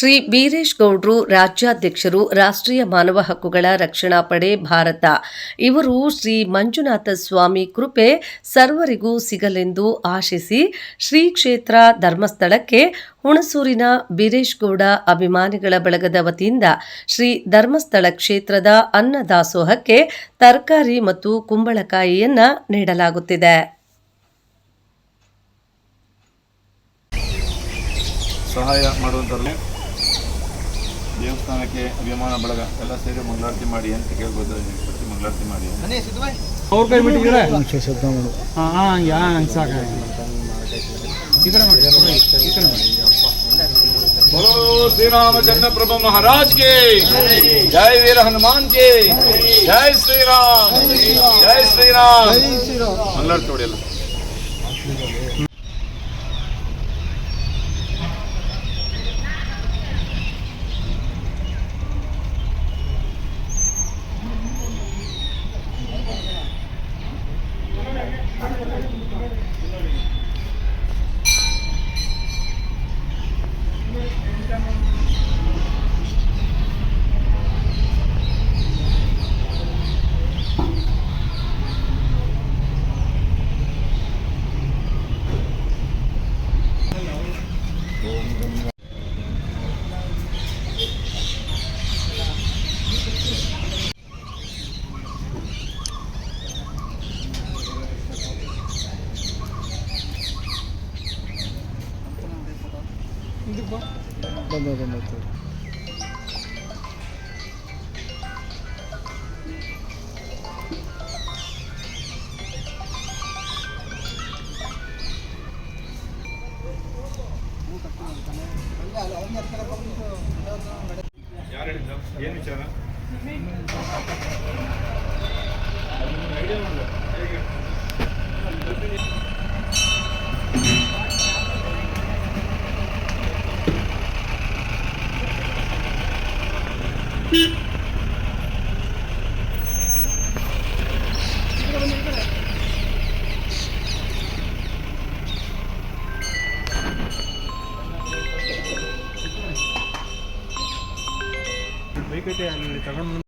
ಶ್ರೀ ಬೀರೇಶ್ ಗೌಡ್ರು ರಾಜ್ಯಾಧ್ಯಕ್ಷರು, ರಾಷ್ಟ್ರೀಯ ಮಾನವ ಹಕ್ಕುಗಳ ರಕ್ಷಣಾ ಪಡೆ, ಭಾರತ. ಇವರು ಶ್ರೀ ಮಂಜುನಾಥ ಸ್ವಾಮಿ ಕೃಪೆ ಸರ್ವರಿಗೂ ಸಿಗಲೆಂದು ಆಶಿಸಿ ಶ್ರೀ ಕ್ಷೇತ್ರ ಧರ್ಮಸ್ಥಳಕ್ಕೆ ಹುಣಸೂರಿನ ಬೀರೇಶ್ ಗೌಡ ಅಭಿಮಾನಿಗಳ ಬಳಗದ ವತಿಯಿಂದ ಶ್ರೀ ಧರ್ಮಸ್ಥಳ ಕ್ಷೇತ್ರದ ಅನ್ನದಾಸೋಹಕ್ಕೆ ತರಕಾರಿ ಮತ್ತು ಕುಂಬಳಕಾಯಿಯನ್ನು ನೀಡಲಾಗುತ್ತಿದೆ. ಸಹಾಯ ಮಾಡುವಂಥವ್ರು ದೇವಸ್ಥಾನಕ್ಕೆ ಅಭಿಮಾನ ಬಳಗ ಎಲ್ಲ ಸೇರಿ ಮಂಗಳಾರತಿ ಮಾಡಿ ಅಂತ ಕೇಳ್ಬೋದು ಪ್ರತಿ ಮಂಗಳಾರತಿ ಮಾಡಿ ಅವ್ರ ಕೈ ಬಿಟ್ಟಿದ್ರೆ ಹಾಂ ಹಾಂ ಯಾ ಸಾಕಾಗಿ ಈ ಕಡೆ ನೋಡಿ ಈ ಕಡೆ ನೋಡಿ बोलो श्री रामचंद्र प्रभु महाराज के जय वीर हनुमान के जय श्री राम जय श्री राम ಮಂಗಳಾರತಿ ನೋಡಿ ಎಲ್ಲ ಯಾರು ಹೇಳಿದ್ದು ಏನು ವಿಚಾರ que le